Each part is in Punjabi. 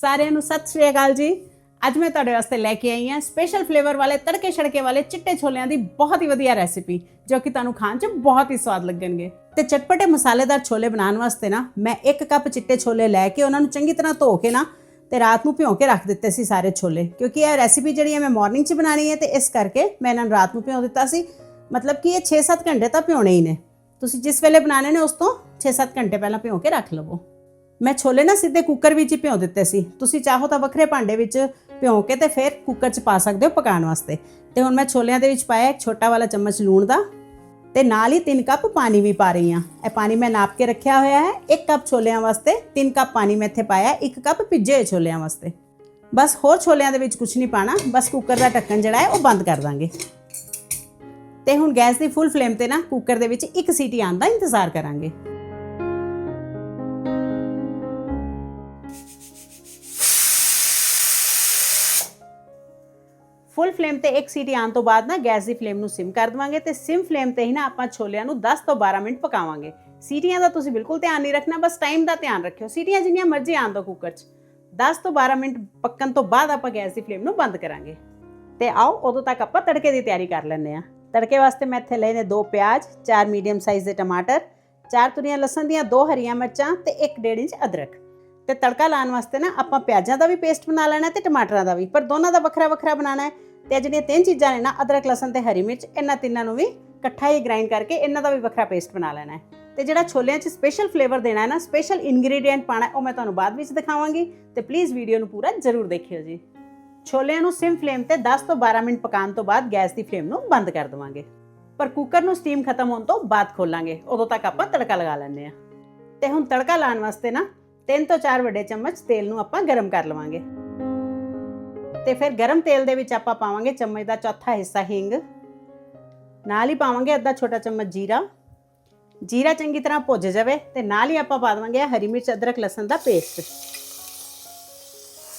ਸਾਰਿਆਂ ਨੂੰ ਸਤਿ ਸ਼੍ਰੀ ਅਕਾਲ ਜੀ। ਅੱਜ ਮੈਂ ਤੁਹਾਡੇ ਵਾਸਤੇ ਲੈ ਕੇ ਆਈ ਹਾਂ ਸਪੈਸ਼ਲ ਫਲੇਵਰ ਵਾਲੇ, ਤੜਕੇ ਛੜਕੇ ਵਾਲੇ ਚਿੱਟੇ ਛੋਲਿਆਂ ਦੀ ਬਹੁਤ ਹੀ ਵਧੀਆ ਰੈਸਿਪੀ ਜੋ ਕਿ ਤੁਹਾਨੂੰ ਖਾਣ 'ਚ ਬਹੁਤ ਹੀ ਸਵਾਦ ਲੱਗਣਗੇ। ਤੇ ਚਟਪਟੇ ਮਸਾਲੇਦਾਰ ਛੋਲੇ ਬਣਾਉਣ ਵਾਸਤੇ ਨਾ, ਮੈਂ 1 ਕੱਪ ਚਿੱਟੇ ਛੋਲੇ ਲੈ ਕੇ ਉਹਨਾਂ ਨੂੰ ਚੰਗੀ ਤਰ੍ਹਾਂ ਧੋ ਕੇ ਨਾ, ਤੇ ਰਾਤ ਨੂੰ ਭਿਉਂ ਕੇ ਰੱਖ ਦਿੱਤੇ ਸੀ ਸਾਰੇ ਛੋਲੇ। ਕਿਉਂਕਿ ਇਹ ਰੈਸਿਪੀ ਜਿਹੜੀ ਹੈ ਮੈਂ ਮਾਰਨਿੰਗ 'ਚ ਬਣਾਣੀ ਹੈ ਤੇ ਇਸ ਕਰਕੇ ਮੈਂ ਇਹਨਾਂ ਨੂੰ ਰਾਤ ਨੂੰ ਭਿਉਂ ਦਿੱਤਾ ਸੀ। ਮਤਲਬ ਕਿ ਇਹ 6-7 ਘੰਟੇ ਤਾਂ ਭਿਉਣੇ ਹੀ ਨੇ। ਤੁਸੀਂ ਜਿਸ ਵੇਲੇ ਬਣਾਣੇ ਨੇ ਉਸ ਤੋਂ 6-7 ਘੰਟੇ ਪਹਿਲਾਂ ਭਿਉਂ ਕੇ ਰੱਖ ਲਵੋ। ਮੈਂ ਛੋਲੇ ਨਾ ਸਿੱਧੇ ਕੁੱਕਰ ਵਿੱਚ ਹੀ ਭਿਉਂ ਦਿੱਤੇ ਸੀ। ਤੁਸੀਂ ਚਾਹੋ ਤਾਂ ਵੱਖਰੇ ਭਾਂਡੇ ਵਿੱਚ ਭਿਉਂ ਕੇ ਤੇ ਫਿਰ ਕੁੱਕਰ 'ਚ ਪਾ ਸਕਦੇ ਹੋ ਪਕਾਉਣ ਵਾਸਤੇ। ਤੇ ਹੁਣ ਮੈਂ ਛੋਲਿਆਂ ਦੇ ਵਿੱਚ ਪਾਇਆ ਇੱਕ ਛੋਟਾ ਵਾਲਾ ਚਮਚ ਲੂਣ ਦਾ। ਤੇ ਨਾਲ ਹੀ 3 ਕੱਪ ਪਾਣੀ ਵੀ ਪਾ ਰਹੀ ਹਾਂ। ਇਹ ਪਾਣੀ ਮੈਂ ਨਾਪ ਕੇ ਰੱਖਿਆ ਹੋਇਆ ਹੈ। 1 ਕੱਪ ਛੋਲਿਆਂ ਵਾਸਤੇ 3 ਕੱਪ ਪਾਣੀ ਮੈਂ ਇੱਥੇ ਪਾਇਆ 1 ਕੱਪ ਭਿੱਜੇ ਹੋਏ ਛੋਲਿਆਂ ਵਾਸਤੇ। ਬਸ ਹੋਰ ਛੋਲਿਆਂ ਦੇ ਵਿੱਚ ਕੁਝ ਨਹੀਂ ਪਾਣਾ। ਬਸ ਕੁੱਕਰ ਦਾ ਢੱਕਣ ਜਿਹੜਾ ਹੈ, ਉਹ ਬੰਦ ਕਰ ਦਾਂਗੇ। ਤੇ ਹੁਣ ਗੈਸ ਦੀ ਫੁੱਲ ਫਲੇਮ ਤੇ ਨਾ ਕੁੱਕਰ ਦੇ ਵਿੱਚ ਇੱਕ ਸੀਟੀ ਆਉਣ ਦਾ ਇੰਤਜ਼ਾਰ ਕਰਾਂਗੇ। ਫੁੱਲ ਫਲੇਮ ਤੇ ਇੱਕ ਸੀਟੀ ਆਉਣ ਤੋਂ ਬਾਅਦ ਨਾ ਗੈਸ ਦੀ ਫਲੇਮ ਨੂੰ ਸਿਮ ਕਰ ਦਵਾਂਗੇ ਤੇ ਸਿਮ ਫਲੇਮ ਤੇ ਹੀ ਨਾ ਆਪਾਂ ਛੋਲਿਆਂ ਨੂੰ 10 ਤੋਂ 12 ਮਿੰਟ ਪਕਾਵਾਂਗੇ। ਸੀਟੀਆਂ ਦਾ ਤੁਸੀਂ ਬਿਲਕੁਲ ਧਿਆਨ ਨਹੀਂ ਰੱਖਣਾ, ਬਸ ਟਾਈਮ ਦਾ ਧਿਆਨ ਰੱਖਿਓ। ਸੀਟੀਆਂ ਜਿੰਨੀਆਂ ਮਰਜ਼ੀ ਆਉਣ ਦੋ ਕੁੱਕਰ 'ਚ। 10 ਤੋਂ 12 ਮਿੰਟ ਪੱਕਣ ਤੋਂ ਬਾਅਦ ਆਪਾਂ ਗੈਸ ਦੀ ਫਲੇਮ ਨੂੰ ਬੰਦ ਕਰਾਂਗੇ। ਤੇ ਆਓ, ਉਦੋਂ ਤੱਕ ਆਪਾਂ ਤੜਕੇ ਦੀ ਤਿਆਰੀ ਕਰ ਲੈਂਦੇ ਆ ਤੜਕੇ ਵਾਸਤੇ ਮੈਂ ਇੱਥੇ ਲਏ ਨੇ ਦੋ ਪਿਆਜ਼, ਚਾਰ ਮੀਡੀਅਮ ਸਾਈਜ਼ ਦੇ ਟਮਾਟਰ, ਚਾਰ ਤੁਰੀਆਂ ਲਸਣ ਦੀਆਂ, ਦੋ ਹਰੀਆਂ ਮਿਰਚਾਂ ਤੇ 1.5 ਇੰਚ ਅਦਰਕ। ਤੇ ਤੜਕਾ ਲਾਉਣ ਵਾਸਤੇ ਨਾ ਆਪਾਂ ਪਿਆਜ਼ਾਂ ਦਾ ਵੀ ਪੇਸਟ ਬਣਾ ਲੈਣਾ ਤੇ ਟਮਾਟਰਾਂ ਦਾ ਵੀ। ਪਰ ਦੋਨਾਂ ਦਾ ਵੱਖਰਾ ਵੱਖਰਾ ਬਣਾਉਣਾ ਹੈ। ਤੇ ਇਹ ਜਿਹੜੀਆਂ ਤਿੰਨ ਚੀਜ਼ਾਂ ਨੇ ਨਾ, ਅਦਰਕ, ਲਸਣ ਤੇ ਹਰੀ ਮਿਰਚ, ਇਹਨਾਂ ਤਿੰਨਾਂ ਨੂੰ ਵੀ ਇਕੱਠਾ ਹੀ ਗ੍ਰਾਈਂਡ ਕਰਕੇ ਇਹਨਾਂ ਦਾ ਵੀ ਵੱਖਰਾ ਪੇਸਟ ਬਣਾ ਲੈਣਾ ਹੈ। ਤੇ ਜਿਹੜਾ ਛੋਲਿਆਂ 'ਚ ਸਪੈਸ਼ਲ ਫਲੇਵਰ ਦੇਣਾ ਹੈ ਨਾ ਸਪੈਸ਼ਲ ਇਨਗਰੀਡੀਐਂਟ ਪਾਣਾ ਉਹ ਮੈਂ ਤੁਹਾਨੂੰ ਬਾਅਦ ਵਿੱਚ ਦਿਖਾਵਾਂਗੀ। ਤੇ ਪਲੀਜ਼ ਵੀਡੀਓ ਨੂੰ ਪੂਰਾ ਜ਼ਰੂਰ ਦੇਖਿਓ ਜੀ। ਛੋਲਿਆਂ ਨੂੰ ਸਿਮ ਫਲੇਮ ਤੇ 10 ਤੋਂ 12 ਮਿੰਟ ਪਕਾਉਣ ਤੋਂ ਬਾਅਦ ਗੈਸ ਦੀ ਫਲੇਮ ਨੂੰ ਬੰਦ ਕਰ ਦਵਾਂਗੇ। ਪਰ ਕੁੱਕਰ ਨੂੰ ਸਟੀਮ ਖਤਮ ਹੋਣ ਤੋਂ ਬਾਅਦ ਖੋਲਾਂਗੇ, ਉਦੋਂ ਤੱਕ ਆਪਾਂ ਤੜਕਾ ਲਗਾ ਲੈਂਦੇ ਆ ਤੇ ਹੁਣ ਤੜਕਾ ਲਾਉਣ ਵਾਸਤੇ ਨਾ 3 ਤੋਂ 4 ਵੱਡੇ ਚਮਚ ਤੇਲ ਨੂੰ ਆਪਾਂ ਗਰਮ ਕਰ ਲਵਾਂਗੇ। ਤੇ ਫਿਰ ਗਰਮ ਤੇਲ ਦੇ ਵਿੱਚ ਆਪਾਂ ਪਾਵਾਂਗੇ ਚਮਚ ਦਾ ਚੌਥਾ ਹਿੱਸਾ ਹਿੰਗ। ਨਾਲ ਹੀ ਪਾਵਾਂਗੇ ਅੱਧਾ ਛੋਟਾ ਚਮਚ ਜੀਰਾ। ਜੀਰਾ ਚੰਗੀ ਤਰ੍ਹਾਂ ਭੁੱਜ ਜਾਵੇ ਤੇ ਨਾਲ ਹੀ ਆਪਾਂ ਪਾ ਦੇਵਾਂਗੇ ਹਰੀ ਮਿਰਚ, ਅਦਰਕ, ਲਸਣ ਦਾ ਪੇਸਟ।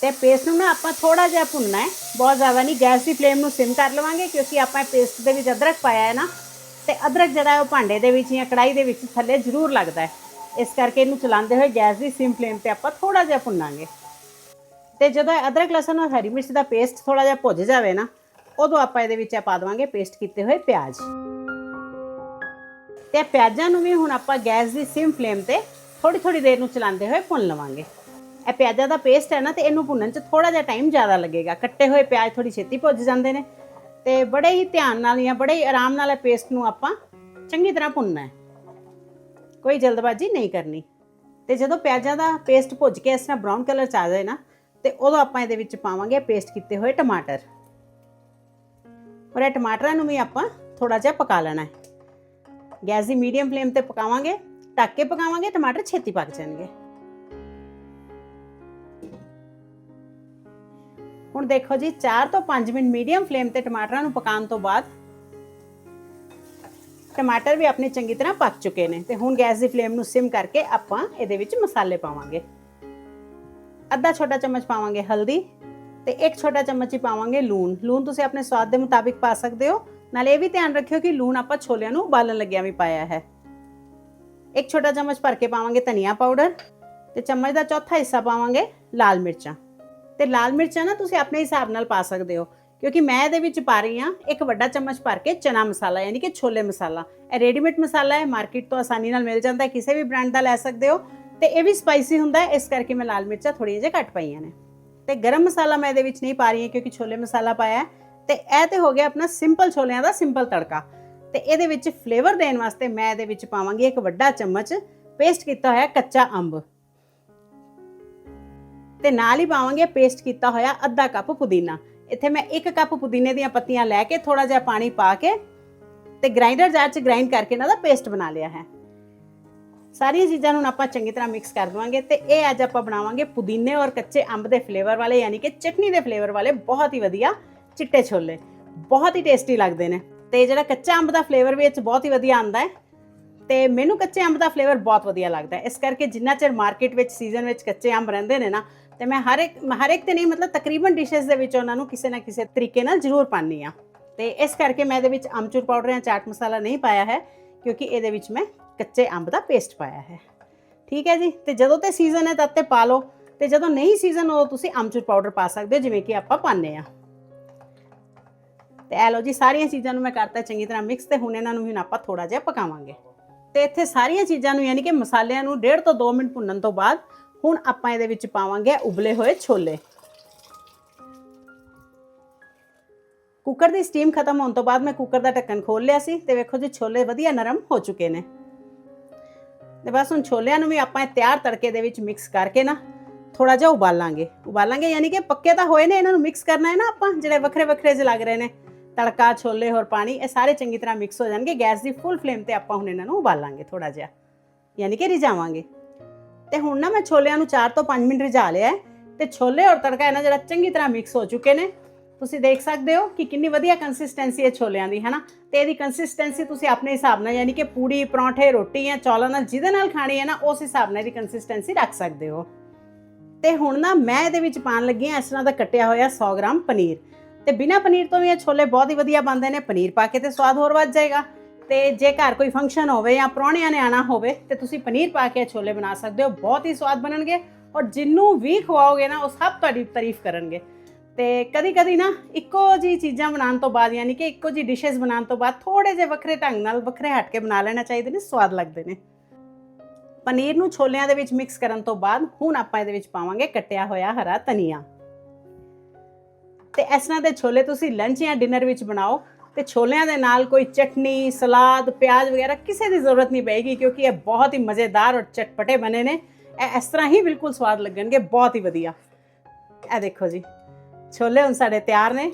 ਤੇ ਪੇਸਟ ਨੂੰ ਨਾ ਆਪਾਂ ਥੋੜਾ ਜਿਹਾ ਭੁੰਨਣਾ ਹੈ। ਬਹੁਤ ਜ਼ਿਆਦਾ ਨਹੀਂ, ਗੈਸ ਦੀ ਫਲੇਮ ਨੂੰ ਸਿਮ ਕਰ ਲਵਾਂਗੇ ਕਿਉਂਕਿ ਆਪਾਂ ਪੇਸਟ ਦੇ ਵਿੱਚ ਅਦਰਕ ਪਾਇਆ ਹੈ ਨਾ। ਤੇ ਅਦਰਕ ਜਿਹੜਾ ਹੈ ਉਹ ਭਾਂਡੇ ਦੇ ਵਿੱਚ ਜਾਂ ਕੜਾਈ ਦੇ ਵਿੱਚ ਥੱਲੇ ਜ਼ਰੂਰ ਲੱਗਦਾ ਹੈ। ਇਸ ਕਰਕੇ ਇਹਨੂੰ ਚਲਾਉਂਦੇ ਹੋਏ ਗੈਸ ਦੀ ਸਿਮ ਫਲੇਮ ਤੇ ਆਪਾਂ ਥੋੜਾ ਜਿਹਾ ਭੁੰਨਾਂਗੇ। ਤੇ ਜਦੋਂ ਇਹ ਅਦਰਕ ਲਸਣ ਔਰ ਹਰੀ ਮਿਰਚ ਦਾ ਪੇਸਟ ਥੋੜਾ ਜਿਹਾ ਭੁੱਜ ਜਾਵੇ ਨਾ, ਉਦੋਂ ਆਪਾਂ ਇਹਦੇ ਵਿੱਚ ਪਾ ਦੇਵਾਂਗੇ ਪੇਸਟ ਕੀਤੇ ਹੋਏ ਪਿਆਜ਼। ਤੇ ਪਿਆਜ਼ਾਂ ਨੂੰ ਵੀ ਹੁਣ ਆਪਾਂ ਗੈਸ ਦੀ ਸਿਮ ਫਲੇਮ ਤੇ ਥੋੜੀ ਥੋੜੀ ਦੇਰ ਨੂੰ ਚਲਾਉਂਦੇ ਹੋਏ ਭੁੰਨ ਲਵਾਂਗੇ। ਇਹ ਪਿਆਜ਼ਾਂ ਦਾ ਪੇਸਟ ਹੈ ਨਾ, ਤੇ ਇਹਨੂੰ ਭੁੰਨਣ 'ਚ ਥੋੜਾ ਜਿਹਾ ਟਾਈਮ ਜ਼ਿਆਦਾ ਲੱਗੇਗਾ। ਕੱਟੇ ਹੋਏ ਪਿਆਜ਼ ਥੋੜੀ ਛੇਤੀ ਭੁੱਜ ਜਾਂਦੇ ਨੇ। ਤੇ ਬੜੇ ਹੀ ਧਿਆਨ ਨਾਲ ਜਾਂ ਬੜੇ ਹੀ ਆਰਾਮ ਨਾਲ ਇਹ ਪੇਸਟ ਨੂੰ ਆਪਾਂ ਚੰਗੀ ਤਰ੍ਹਾਂ ਭੁੰਨਣਾ ਹੈ। ਕੋਈ ਜਲਦਬਾਜ਼ੀ ਨਹੀਂ ਕਰਨੀ। ਤੇ ਜਦੋਂ ਪਿਆਜ਼ਾਂ ਦਾ ਪੇਸਟ ਭੁੱਜ ਕੇ ਇਸ ਤਰ੍ਹਾਂ ਬ੍ਰਾਊਨ ਕਲਰ ਚ ਆ ਜਾਏ ਨਾ ਤੇ ਉਦੋਂ ਆਪਾਂ ਇਹਦੇ ਵਿੱਚ ਪਾਵਾਂਗੇ ਪੇਸਟ ਕੀਤੇ ਹੋਏ ਟਮਾਟਰ। ਔਰ ਇਹ ਟਮਾਟਰਾਂ ਨੂੰ ਵੀ ਆਪਾਂ ਥੋੜਾ ਜਿਹਾ ਪਕਾ ਲੈਣਾ ਹੈ। ਗੈਸ ਦੀ ਮੀਡੀਅਮ ਫਲੇਮ ਤੇ ਪਕਾਵਾਂਗੇ, ਢੱਕ ਕੇ ਪਕਾਵਾਂਗੇ, ਟਮਾਟਰ ਛੇਤੀ ਪੱਕ ਜਾਣਗੇ। ਹੁਣ ਦੇਖੋ ਜੀ 4 ਤੋਂ 5 ਮਿੰਟ ਮੀਡੀਅਮ ਫਲੇਮ ਤੇ ਟਮਾਟਰਾਂ ਨੂੰ ਪਕਾਉਣ ਤੋਂ ਬਾਅਦ ਟਮਾਟਰ ਵੀ ਆਪਣੇ ਚੰਗੀ ਤਰ੍ਹਾਂ ਪੱਕ ਚੁੱਕੇ ਨੇ। ਤੇ ਹੁਣ ਗੈਸ ਦੀ ਫਲੇਮ ਨੂੰ ਸਿਮ ਕਰਕੇ ਆਪਾਂ ਇਹਦੇ ਵਿੱਚ ਮਸਾਲੇ ਪਾਵਾਂਗੇ। ਅੱਧਾ ਛੋਟਾ ਚਮਚ ਪਾਵਾਂਗੇ ਹਲਦੀ ਤੇ ਇੱਕ ਛੋਟਾ ਚਮਚ ਹੀ ਪਾਵਾਂਗੇ ਲੂਣ। ਲੂਣ ਤੁਸੀਂ ਆਪਣੇ ਸਵਾਦ ਦੇ ਮੁਤਾਬਿਕ ਪਾ ਸਕਦੇ ਹੋ। ਨਾਲ ਇਹ ਵੀ ਧਿਆਨ ਰੱਖਿਓ ਕਿ ਲੂਣ ਆਪਾਂ ਛੋਲਿਆਂ ਨੂੰ ਉਬਾਲਣ ਲੱਗਿਆ ਵੀ ਪਾਇਆ ਹੈ। ਇੱਕ ਛੋਟਾ ਚਮਚ ਭਰ ਕੇ ਪਾਵਾਂਗੇ ਧਨੀਆ ਪਾਊਡਰ ਤੇ ਚਮਚ ਦਾ ਚੌਥਾ ਹਿੱਸਾ ਪਾਵਾਂਗੇ ਲਾਲ ਮਿਰਚਾਂ। ਤੇ ਲਾਲ ਮਿਰਚਾਂ ਨਾ ਤੁਸੀਂ ਆਪਣੇ ਹਿਸਾਬ ਨਾਲ ਪਾ ਸਕਦੇ ਹੋ। ਕਿਉਂਕਿ ਮੈਂ ਇਹਦੇ ਵਿੱਚ ਪਾ ਰਹੀ ਹਾਂ ਇੱਕ ਵੱਡਾ ਚਮਚ ਭਰ ਕੇ ਚਨਾ ਮਸਾਲਾ, ਯਾਨੀ ਕਿ ਛੋਲੇ ਮਸਾਲਾ। ਇਹ ਰੈਡੀਮੇਡ ਮਸਾਲਾ ਹੈ ਮਾਰਕੀਟ ਤੋਂ ਆਸਾਨੀ ਨਾਲ ਮਿਲ ਜਾਂਦਾ ਹੈ, ਕਿਸੇ ਵੀ ਬ੍ਰਾਂਡ ਦਾ ਲੈ ਸਕਦੇ ਹੋ। ਤੇ ਇਹ ਵੀ ਸਪਾਈਸੀ ਹੁੰਦਾ ਇਸ ਕਰਕੇ ਮੈਂ ਲਾਲ ਮਿਰਚਾਂ ਥੋੜੀਆਂ ਜਿਹਾ ਘੱਟ ਪਾਈਆਂ ਨੇ। ਤੇ ਗਰਮ ਮਸਾਲਾ ਮੈਂ ਇਹਦੇ ਵਿੱਚ ਨਹੀਂ ਪਾ ਰਹੀ ਹਾਂ, ਕਿਉਂਕਿ ਛੋਲੇ ਮਸਾਲਾ ਪਾਇਆ ਤੇ ਇਹ ਤੇ ਹੋ ਗਿਆ ਆਪਣਾ ਸਿੰਪਲ ਛੋਲਿਆਂ ਦਾ ਸਿੰਪਲ ਤੜਕਾ। ਤੇ ਇਹਦੇ ਵਿੱਚ ਫਲੇਵਰ ਦੇਣ ਵਾਸਤੇ ਮੈਂ ਇਹਦੇ ਵਿੱਚ ਪਾਵਾਂਗੀ ਇੱਕ ਵੱਡਾ ਚਮਚ ਪੇਸਟ ਕੀਤਾ ਹੋਇਆ ਕੱਚਾ ਅੰਬ। ਤੇ ਨਾਲ ਹੀ ਪਾਵਾਂਗੇ ਪੇਸਟ ਕੀਤਾ ਹੋਇਆ ਅੱਧਾ ਕੱਪ ਪੁਦੀਨਾ। ਇੱਥੇ ਮੈਂ 1 ਕੱਪ ਪੁਦੀਨੇ ਦੀਆਂ ਪੱਤੀਆਂ ਲੈ ਕੇ ਥੋੜਾ ਜਿਹਾ ਪਾਣੀ ਪਾ ਕੇ ਤੇ ਗ੍ਰਾਈਂਡਰ ਜਾਰ 'ਚ ਗ੍ਰਾਈਂਡ ਕਰਕੇ ਇਹਨਾਂ ਦਾ ਪੇਸਟ ਬਣਾ ਲਿਆ ਹੈ। ਸਾਰੀਆਂ ਚੀਜ਼ਾਂ ਨੂੰ ਆਪਾਂ ਚੰਗੀ ਤਰ੍ਹਾਂ ਮਿਕਸ ਕਰ ਦਵਾਂਗੇ ਤੇ ਇਹ ਅੱਜ ਆਪਾਂ ਬਣਾਵਾਂਗੇ ਪੁਦੀਨੇ ਔਰ ਕੱਚੇ ਅੰਬ ਦੇ ਫਲੇਵਰ ਵਾਲੇ, ਯਾਨੀ ਕਿ ਚਟਨੀ ਦੇ ਫਲੇਵਰ ਵਾਲੇ ਬਹੁਤ ਹੀ ਵਧੀਆ ਚਿੱਟੇ ਛੋਲੇ। ਬਹੁਤ ਹੀ ਟੇਸਟੀ ਲੱਗਦੇ ਨੇ ਤੇ ਜਿਹੜਾ ਕੱਚਾ ਅੰਬ ਦਾ ਫਲੇਵਰ ਵੀ ਇਹ 'ਚ ਬਹੁਤ ਹੀ ਵਧੀਆ ਆਉਂਦਾ ਹੈ ਤੇ ਮੈਨੂੰ ਕੱਚੇ ਅੰਬ ਦਾ ਫਲੇਵਰ ਬਹੁਤ ਵਧੀਆ ਲੱਗਦਾ ਹੈ। ਇਸ ਕਰਕੇ ਜਿੰਨਾ ਚਿਰ ਮਾਰਕੀਟ ਵਿੱਚ ਸੀਜ਼ਨ ਵਿੱਚ ਕੱਚੇ ਅੰਬ ਰਹਿੰਦੇ ਨੇ ਨਾ, ਤੇ ਮੈਂ ਹਰ ਇੱਕ ਹਰ ਇੱਕ ਤੇ ਨਹੀਂ, ਮਤਲਬ ਤਕਰੀਬਨ ਡਿਸ਼ਸ ਦੇ ਵਿੱਚ ਉਹਨਾਂ ਨੂੰ ਕਿਸੇ ਨਾ ਕਿਸੇ ਤਰੀਕੇ ਨਾਲ ਜ਼ਰੂਰ ਪਾਉਂਦੀ ਆ ਤੇ ਇਸ ਕਰਕੇ ਮੈਂ ਇਹਦੇ ਵਿੱਚ ਅਮਚੂਰ ਪਾਊਡਰ ਜਾਂ ਚਾਟ ਮਸਾਲਾ ਨਹੀਂ ਪਾਇਆ ਹੈ। ਕਿਉਂਕਿ ਇਹਦੇ ਵਿੱਚ ਮੈਂ ਕੱਚੇ ਅੰਬ ਦਾ ਪੇਸਟ ਪਾਇਆ ਹੈ। ਠੀਕ ਹੈ ਜੀ? ਤੇ ਜਦੋਂ ਤੇ ਸੀਜ਼ਨ ਹੈ, ਤਦ ਤੇ ਪਾ ਲਓ। ਤੇ ਜਦੋਂ ਨਹੀਂ ਸੀਜ਼ਨ ਉਦੋਂ ਤੁਸੀਂ ਅਮਚੂਰ ਪਾਊਡਰ ਪਾ ਸਕਦੇ ਹੋ, ਜਿਵੇਂ ਕਿ ਆਪਾਂ ਪਾਉਂਦੇ ਆ ਤੇ ਐ ਲਓ ਜੀ, ਸਾਰੀਆਂ ਚੀਜ਼ਾਂ ਨੂੰ ਮੈਂ ਕਰਤਾ ਚੰਗੀ ਤਰ੍ਹਾਂ ਮਿਕਸ ਤੇ ਹੁਣ ਇਹਨਾਂ ਨੂੰ ਵੀ ਹੁਣ ਆਪਾਂ ਥੋੜਾ ਜਿਹਾ ਪਕਾਵਾਂਗੇ। ਤੇ ਇੱਥੇ ਸਾਰੀਆਂ ਚੀਜ਼ਾਂ ਨੂੰ ਯਾਨੀ ਕਿ ਮਸਾਲਿਆਂ ਨੂੰ 1.5 ਤੋਂ 2 ਮਿੰਟ ਭੁੰਨਣ ਤੋਂ ਬਾਅਦ ਹੁਣ ਆਪਾਂ ਇਹਦੇ ਵਿੱਚ ਪਾਵਾਂਗੇ ਉਬਲੇ ਹੋਏ ਛੋਲੇ। ਕੁੱਕਰ ਦੀ ਸਟੀਮ ਖਤਮ ਹੋਣ ਤੋਂ ਬਾਅਦ ਮੈਂ ਕੁੱਕਰ ਦਾ ਢੱਕਣ ਖੋਲ ਲਿਆ ਸੀ ਤੇ ਵੇਖੋ ਜੀ ਛੋਲੇ ਵਧੀਆ ਨਰਮ ਹੋ ਚੁੱਕੇ ਨੇ। ਤੇ ਬਸ ਹੁਣ ਛੋਲਿਆਂ ਨੂੰ ਵੀ ਆਪਾਂ ਤਿਆਰ ਤੜਕੇ ਦੇ ਵਿੱਚ ਮਿਕਸ ਕਰਕੇ ਨਾ ਥੋੜਾ ਜਿਹਾ ਉਬਾਲਾਂਗੇ। ਉਬਾਲਾਂਗੇ ਯਾਨੀ ਕਿ ਪੱਕੇ ਤਾਂ ਹੋਏ ਨੇ, ਇਹਨਾਂ ਨੂੰ ਮਿਕਸ ਕਰਨਾ ਹੈ ਨਾ ਆਪਾਂ, ਜਿਹੜੇ ਵੱਖਰੇ ਵੱਖਰੇ ਜਿਹੇ ਲੱਗ ਰਹੇ ਨੇ, ਤੜਕਾ, ਛੋਲੇ ਹੋਰ ਪਾਣੀ, ਇਹ ਸਾਰੇ ਚੰਗੀ ਤਰ੍ਹਾਂ ਮਿਕਸ ਹੋ ਜਾਣਗੇ। ਗੈਸ ਦੀ ਫੁੱਲ ਫਲੇਮ ਤੇ ਆਪਾਂ ਹੁਣ ਇਹਨਾਂ ਨੂੰ ਉਬਾਲਾਂਗੇ ਥੋੜਾ ਜਿਹਾ, ਯਾਨੀ ਕਿ ਰਿਝਾਵਾਂਗੇ। ਤੇ ਹੁਣ ਨਾ ਮੈਂ ਛੋਲਿਆਂ ਨੂੰ 4 ਤੋਂ 5 ਮਿੰਟ ਰਿਝਾ ਲਿਆ ਹੈ ਤੇ ਛੋਲੇ ਔਰ ਤੜਕਾ ਇਹਨਾਂ ਜਿਹੜਾ ਚੰਗੀ ਤਰ੍ਹਾਂ ਮਿਕਸ ਹੋ ਚੁੱਕੇ ਨੇ। ਤੁਸੀਂ ਦੇਖ ਸਕਦੇ ਹੋ ਕਿ ਕਿੰਨੀ ਵਧੀਆ ਕੰਸਿਸਟੈਂਸੀ ਹੈ ਛੋਲਿਆਂ ਦੀ, ਹੈਨਾ? ਤੇ ਇਹਦੀ ਕੰਸਿਸਟੈਂਸੀ ਤੁਸੀਂ ਆਪਣੇ ਹਿਸਾਬ ਨਾਲ ਯਾਨੀ ਕਿ ਪੂੜੀ ਪਰੌਂਠੇ, ਰੋਟੀ ਜਾਂ ਚੌਲਾਂ ਨਾਲ ਜਿਹਦੇ ਨਾਲ ਖਾਣੀ ਹੈ ਨਾ, ਉਸ ਹਿਸਾਬ ਨਾਲ ਇਹਦੀ ਕੰਸਿਸਟੈਂਸੀ ਰੱਖ ਸਕਦੇ ਹੋ। ਤੇ ਹੁਣ ਨਾ ਮੈਂ ਇਹਦੇ ਵਿੱਚ ਪਾਣ ਲੱਗੀ ਹਾਂ ਇਸ ਤਰ੍ਹਾਂ ਦਾ ਕੱਟਿਆ ਹੋਇਆ 100 ਗ੍ਰਾਮ ਪਨੀਰ। ਤੇ ਬਿਨਾ ਪਨੀਰ ਤੋਂ ਵੀ ਇਹ ਛੋਲੇ ਬਹੁਤ ਹੀ ਵਧੀਆ ਬਣਦੇ ਨੇ, ਪਨੀਰ ਪਾ ਕੇ ਤੇ ਸਵਾਦ ਹੋਰ ਵੱਧ ਜਾਏਗਾ। ਤੇ ਜੇ ਘਰ ਕੋਈ ਫੰਕਸ਼ਨ ਹੋਵੇ ਜਾਂ ਪ੍ਰਾਹੁਣਿਆਂ ਨੇ ਆਣਾ ਹੋਵੇ, ਤੇ ਤੁਸੀਂ ਪਨੀਰ ਪਾ ਕੇ ਇਹ ਛੋਲੇ ਬਣਾ ਸਕਦੇ ਹੋ, ਬਹੁਤ ਹੀ ਸਵਾਦ ਬਣਨਗੇ ਔਰ ਜਿੰਨੂੰ ਵੀ ਖਵਾਓਗੇ ਨਾ, ਉਹ ਸਭ ਤੁਹਾਡੀ ਤਾਰੀਫ ਕਰਨਗੇ। ਤੇ ਕਦੀ ਕਦੀ ਨਾ ਇੱਕੋ ਜੀ ਚੀਜ਼ਾਂ ਬਣਾਉਣ ਤੋਂ ਬਾਅਦ, ਯਾਨੀ ਕਿ ਇੱਕੋ ਜੀ ਡਿਸ਼ਸ ਬਣਾਉਣ ਤੋਂ ਬਾਅਦ ਥੋੜੇ ਜਿਹੇ ਵੱਖਰੇ ਢੰਗ ਨਾਲ ਵੱਖਰੇ ਹਟ ਕੇ ਬਣਾ ਲੈਣਾ ਚਾਹੀਦੇ ਨੇ, ਸਵਾਦ ਲੱਗਦੇ ਨੇ। ਪਨੀਰ ਨੂੰ ਛੋਲਿਆਂ ਦੇ ਵਿੱਚ ਮਿਕਸ ਕਰਨ ਤੋਂ ਬਾਅਦ ਹੁਣ ਆਪਾਂ ਇਹਦੇ ਵਿੱਚ ਪਾਵਾਂਗੇ ਕੱਟਿਆ ਹੋਇਆ ਹਰਾ ਧਨੀਆ। ਤੇ ਇਸ ਤਰ੍ਹਾਂ ਦੇ ਛੋਲੇ ਤੁਸੀਂ ਲੰਚ ਜਾਂ ਡਿਨਰ ਵਿੱਚ ਬਣਾਓ ਤੇ ਛੋਲਿਆਂ ਦੇ ਨਾਲ ਕੋਈ ਚਟਨੀ, ਸਲਾਦ, ਪਿਆਜ਼ ਵਗੈਰਾ ਕਿਸੇ ਦੀ ਜ਼ਰੂਰਤ ਨਹੀਂ ਪਏਗੀ ਕਿਉਂਕਿ ਇਹ ਬਹੁਤ ਹੀ ਮਜ਼ੇਦਾਰ ਔਰ ਚਟਪਟੇ ਬਣੇ ਨੇ। ਇਹ ਇਸ ਤਰ੍ਹਾਂ ਹੀ ਬਿਲਕੁਲ ਸਵਾਦ ਲੱਗਣਗੇ, ਬਹੁਤ ਹੀ ਵਧੀਆ। ਇਹ ਦੇਖੋ ਜੀ। ਛੋਲੇ ਹੁਣ ਸਾਡੇ ਤਿਆਰ ਨੇ।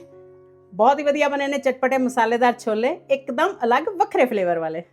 ਬਹੁਤ ਹੀ ਵਧੀਆ ਬਣੇ ਨੇ ਚਟਪਟੇ ਮਸਾਲੇਦਾਰ ਛੋਲੇ, ਇੱਕਦਮ ਅਲੱਗ ਵੱਖਰੇ ਫਲੇਵਰ ਵਾਲੇ।